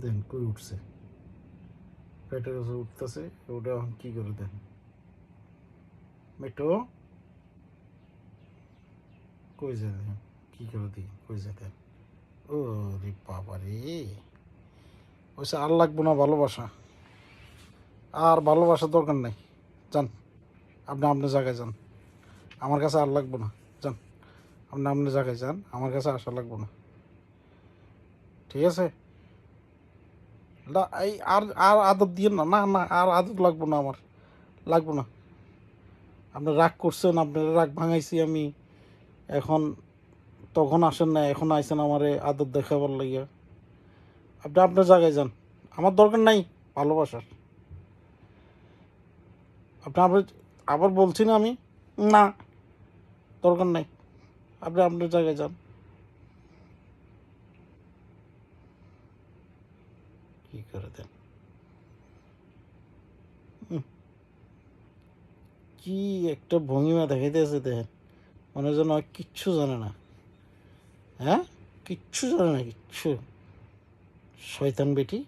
দেন কই উঠছে? পেটের কাছে উঠতেছে ওটা এখন কি করে দেন? মেটো? কই যায় দেখেন কি করে দিই? কই যায় দেন? ও রে বাবা রে ওইসে আর লাগবো না ভালোবাসা। আর ভালোবাসা দরকার নাই। যান, আপনি আপনার জায়গায় যান। আমার কাছে আর লাগবো না। যান, আপনি আপনার জায়গায় যান। আমার কাছে আসা লাগবো না। ঠিক আছে? না, এই আর আর আদর দিয়ে না না না, আর আদর লাগবো না আমার, লাগবো না। আপনি রাগ করছেন আপনার রাগ ভাঙাইছি আমি। এখন তখন আসেন না এখন আইসেন আমারে আদর দেখাবার লাগিয়া। আপনি আপনার জায়গায় যান, আমার দরকার নাই ভালোবাসার। আপনি আবার আবার বলছি না আমি? না, দরকার নাই। আপনি আপনার জায়গায় যান। কি করে দেন? কি একটা ভঙ্গিমা দেখাইতেছে দেখেন। মনে যেন কিচ্ছু জানে না। হ্যাঁ? কিচ্ছু জানে না, কিচ্ছু। শয়তান বেটি।